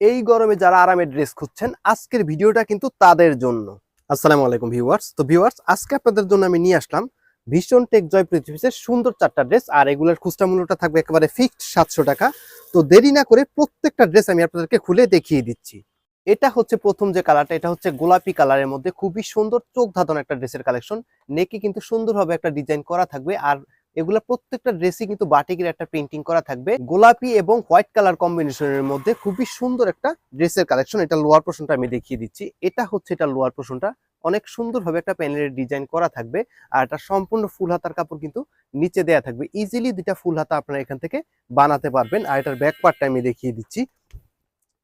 এই গরমে যারা আরামের ড্রেস খুঁজছেন, আজকের ভিডিওটা কিন্তু তাদের জন্য। আসসালামু আলাইকুম ভিউয়ার্স। তো ভিউয়ার্স, আজকে আপনাদের জন্য আমি নিয়ে আসলাম ভীষণ টেক জয় পৃথিবীর সুন্দর চারটা ড্রেস, আর এগুলোর খুচরা মূল্যটা থাকবে একেবারে ফিক্সড সাতশো টাকা। তো দেরি না করে প্রত্যেকটা ড্রেস আমি আপনাদেরকে খুলে দেখিয়ে দিচ্ছি। এটা হচ্ছে প্রথম যে কালারটা, এটা হচ্ছে গোলাপি কালারের মধ্যে খুবই সুন্দর চোখ ধাঁধানো একটা ড্রেসের কালেকশন। নেকে কিন্তু সুন্দরভাবে একটা ডিজাইন করা থাকবে, আর এগুলা প্রত্যেকটা ড্রেসই কিন্তু বাটিকের একটা পেন্টিং করা থাকবে। গোলাপি এবং হোয়াইট কালার কম্বিনেশনের মধ্যে খুবই সুন্দর একটা ড্রেসের কালেকশন এটা লোয়ার পোর্শনটা আমি দেখিয়ে দিচ্ছি। এটা হচ্ছে এটা লোয়ার পোর্শনটা অনেক সুন্দরভাবে একটা প্যানেলের ডিজাইন করা থাকবে। আর এটা সম্পূর্ণ ফুল হাতার কাপড় কিন্তু নিচে দেয়া থাকবে। ইজিলি দুটা ফুল হাতা আপনারা এখান থেকে বানাতে পারবেন। আর এটার ব্যাক পার্টটা আমি দেখিয়ে দিচ্ছি।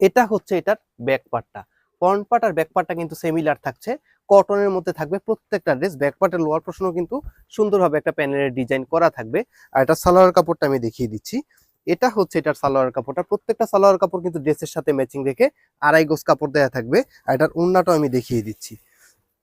এটা হচ্ছে এটার ব্যাক পার্টটা ফ্রন্ট পার্ট আর ব্যাক পার্টটা কিন্তু সেমিলার থাকছে। কটনের মধ্যে থাকবে প্রত্যেকটা ড্রেস ব্যাক পার্টের লোয়ার প্রশ্ন কিন্তু সুন্দরভাবে একটা প্যানেলের ডিজাইন করা থাকবে। আর এটা সালোয়ার কাপড়টা আমি দেখিয়ে দিচ্ছি। এটা হচ্ছে এটার সালোয়ার কাপড়টা। প্রত্যেকটা সালোয়ার কাপড় কিন্তু ড্রেসের সাথে ম্যাচিং রেখে আড়াই গোজ কাপড় দেওয়া থাকবে। আর এটার উন্নাটাও আমি দেখিয়ে দিচ্ছি।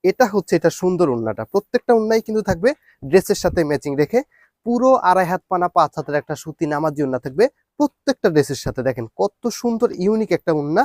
এটা হচ্ছে এটা সুন্দর উন্নাটা প্রত্যেকটা উন্নাই কিন্তু থাকবে ড্রেসের সাথে ম্যাচিং রেখে। পুরো আড়াই হাত পানা, পাঁচ হাতের একটা সুতি নামাজি উন্না থাকবে প্রত্যেকটা ড্রেসের সাথে। দেখেন কত সুন্দর ইউনিক একটা উন্না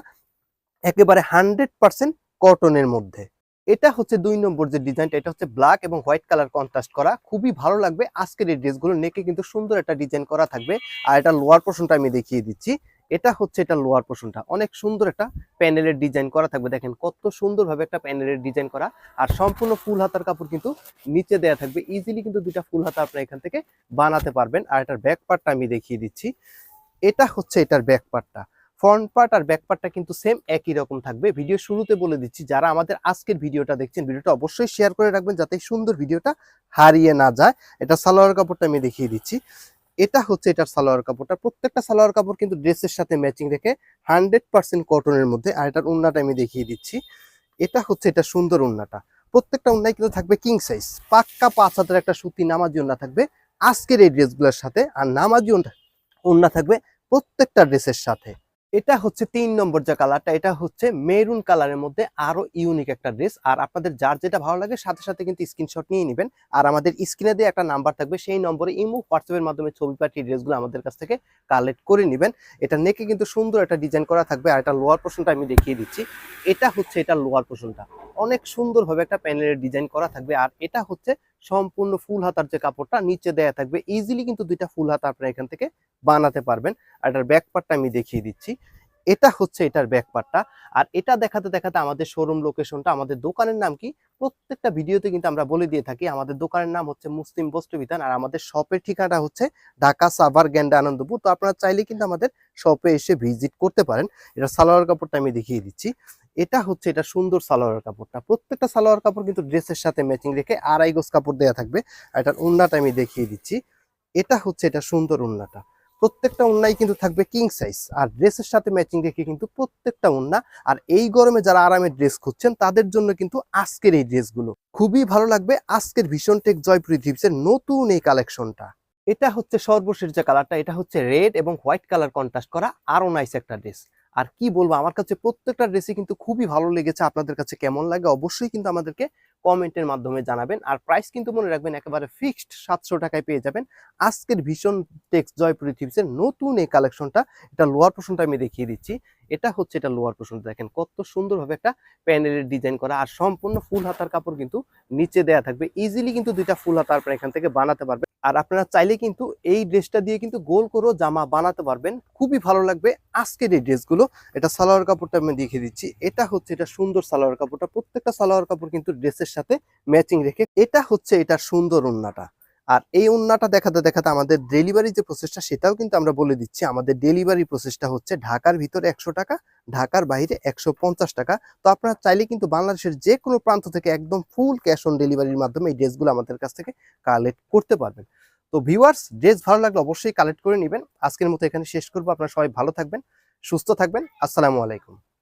একেবারে হান্ড্রেড পার্সেন্ট কটনের মধ্যে। এটা হচ্ছে দুই নম্বর যে ডিজাইনটা এটা হচ্ছে ব্ল্যাক এবং হোয়াইট কালার কন্ট্রাস্ট করা। খুবই ভালো লাগবে। আজকের এই ড্রেসগুলো নেকে কিন্তু সুন্দর একটা ডিজাইন করা থাকবে। আর এটা লোয়ার পোর্শনটা আমি দেখিয়ে দিচ্ছি। এটা হচ্ছে এটা লোয়ার পোর্শনটা অনেক সুন্দর একটা প্যানেলের ডিজাইন করা থাকবে। দেখেন কত সুন্দরভাবে একটা প্যানেলের ডিজাইন করা। আর সম্পূর্ণ ফুল হাতার কাপড় কিন্তু নিচে দেয়া থাকবে। ইজিলি কিন্তু দুইটা ফুল হাতা আপনারা এখান থেকে বানাতে পারবেন। আর এটার ব্যাক পার্টটা আমি দেখিয়ে দিচ্ছি। এটা হচ্ছে এটার ব্যাক পার্টটা ফ্রন্ট পার্ট আর ব্যাক পার্টটা কিন্তু সেম একই রকম থাকবে। ভিডিও শুরুতে বলে দিচ্ছি, যারা আমাদের আজকের ভিডিওটা দেখছেন, ভিডিওটা অবশ্যই শেয়ার করে রাখবেন যাতে সুন্দর ভিডিওটা হারিয়ে না যায়। এটা সালোয়ার কাপড়টা আমি দেখিয়ে দিচ্ছি। এটা হচ্ছে এটার সালোয়ার কাপড়টা। প্রত্যেকটা সালোয়ার কাপড় কিন্তু ড্রেসের সাথে ম্যাচিং রেখে হান্ড্রেড পার্সেন্ট কটনের মধ্যে। আর এটার উন্নাটা আমি দেখিয়ে দিচ্ছি। এটা হচ্ছে এটা সুন্দর উন্নাটা। প্রত্যেকটা উন্নায় কিন্তু থাকবে কিং সাইজ পাক্কা পাঁচ হাতের একটা সুতি নামাজি উন্না থাকবে আজকের এই ড্রেসগুলোর সাথে। আর নামাজি উন্না থাকবে প্রত্যেকটা ড্রেসের সাথে। এটা হচ্ছে তিন নম্বর যে কালারটা, এটা হচ্ছে মেরুন কালারের মধ্যে আরও ইউনিক একটা ড্রেস আর আপনাদের যার যেটা ভালো লাগে, সাথে সাথে কিন্তু স্ক্রিনশট নিয়ে নেবেন। আর আমাদের স্ক্রিনে দিয়ে একটা নাম্বার থাকবে, সেই নম্বরে ইমো হোয়াটসঅ্যাপের মাধ্যমে ছবি পাঠিয়ে ড্রেসগুলো আমাদের কাছ থেকে কালেক্ট করে নেবেন। এটা নেকে কিন্তু সুন্দর একটা ডিজাইন করা থাকবে, আর এটা লোয়ার পোর্শনটা আমি দেখিয়ে দিচ্ছি। এটা হচ্ছে এটা লোয়ার পোর্শনটা অনেক সুন্দরভাবে একটা প্যানেলের ডিজাইন করা থাকবে। আর এটা হচ্ছে সম্পূর্ণ ফুল হাতার যে কাপড়টা নিচে দেয়া থাকবে। ইজিলি কিন্তু দুইটা ফুল হাতা আপনারা এখান থেকে বানাতে পারবেন। আর এটার ব্যাক পার্টটা আমি দেখিয়ে দিচ্ছি। এটা হচ্ছে এটার ব্যাক পার্টটা আর এটা দেখাতে দেখাতে আমাদের শোরুম লোকেশনটা আমাদের দোকানের নাম কি? প্রত্যেকটা ভিডিওতে কিন্তু আমরা বলে দিয়ে থাকি, আমাদের দোকানের নাম হচ্ছে মুসলিম বস্ত্রবিধান আর আমাদের শপের ঠিকানা হচ্ছে ঢাকা সাভার গ্যান্ডা আনন্দপুর। তো আপনারা চাইলে কিন্তু আমাদের শপে এসে ভিজিট করতে পারেন। এটা সালোয়ার কাপড়টা আমি দেখিয়ে দিচ্ছি। এটা হচ্ছে এটা সুন্দর সালোয়ার কাপড়টা। প্রত্যেকটা সালোয়ার কাপড় কিন্তু ড্রেসের সাথে ম্যাচিং রেখে আড়াই গোজ কাপড় দেওয়া থাকবে। আর এটার উন্নাটা আমি দেখিয়ে দিচ্ছি। এটা হচ্ছে এটা সুন্দর উন্নাটা প্রত্যেকটা উন্নাই কিন্তু থাকবে কিং সাইজ আর ড্রেসের সাথে ম্যাচিং রেখে কিন্তু প্রত্যেকটা উন্না, আর এই গরমে যারা আরামের ড্রেস খুঁজছেন, তাদের জন্য কিন্তু আজকের এই ড্রেসগুলো খুবই ভালো লাগবে আজকের ভীষণ টেক জয়পুরি থিপসের নতুন এই কালেকশনটা এটা হচ্ছে সর্বশেষ যে কালারটা এটা হচ্ছে রেড এবং হোয়াইট কালার কন্ট্রাস্ট করা আরও নাইস একটা ড্রেস আর কি বলব, আমার কাছে প্রত্যেকটা ড্রেসই কিন্তু খুবই ভালো লেগেছে। আপনাদের কাছে কেমন লাগে অবশ্যই কিন্তু আমাদেরকে কমেন্টের মাধ্যমে জানাবেন। আর প্রাইস কিন্তু মনে রাখবেন একেবারে ফিক্সড সাতশো টাকায় পেয়ে যাবেন। আজকের ভীষণ টেক্স জয় পৃথিবীর নতুন এই কালেকশনটা এটা লোয়ার পোর্শনটা আমি দেখিয়ে দিচ্ছি। এটা হচ্ছে এটা লোয়ার পোর্শন দেখেন, কত সুন্দরভাবে একটা প্যানেলের ডিজাইন করা। আর সম্পূর্ণ ফুল হাতার কাপড় কিন্তু নিচে দেয়া থাকবে। ইজিলি কিন্তু দুইটা ফুল হাতা আপনারা এখান থেকে বানাতে পারবেন। আর আপনারা চাইলে কিন্তু এই ড্রেসটা দিয়ে কিন্তু গোল করেও জামা বানাতে পারবেন। খুবই ভালো লাগবে। আজকের এই ড্রেসগুলো এটা সালোয়ার কাপড়টা আমি দেখিয়ে দিচ্ছি। এটা হচ্ছে এটা সুন্দর সালোয়ার কাপড়টা। প্রত্যেকটা সালোয়ার কাপড় কিন্তু ড্রেসের সাথে ম্যাচিং রেখে, এটা হচ্ছে এটা সুন্দর উন্নাটা আর এই উন্নাটা দেখাতে দেখাতে আমাদের ডেলিভারি যে প্রসেসটা সেটাও কিন্তু আমরা বলে দিচ্ছি। আমাদের ডেলিভারি প্রসেসটা হচ্ছে ঢাকার ভিতরে একশো টাকা, ঢাকার বাইরে একশো পঞ্চাশ টাকা। তো আপনারা চাইলে কিন্তু বাংলাদেশের যে কোনো প্রান্ত থেকে একদম ফুল ক্যাশ অন ডেলিভারির মাধ্যমে এই ড্রেসগুলো আমাদের কাছ থেকে কালেক্ট করতে পারবেন। তো ভিউয়ার্স ড্রেস ভালো লাগলে অবশ্যই কালেক্ট করে নেবেন। আজকের মতো এখানে শেষ করব। আপনারা সবাই ভালো থাকবেন, সুস্থ থাকবেন। আসসালামু আলাইকুম।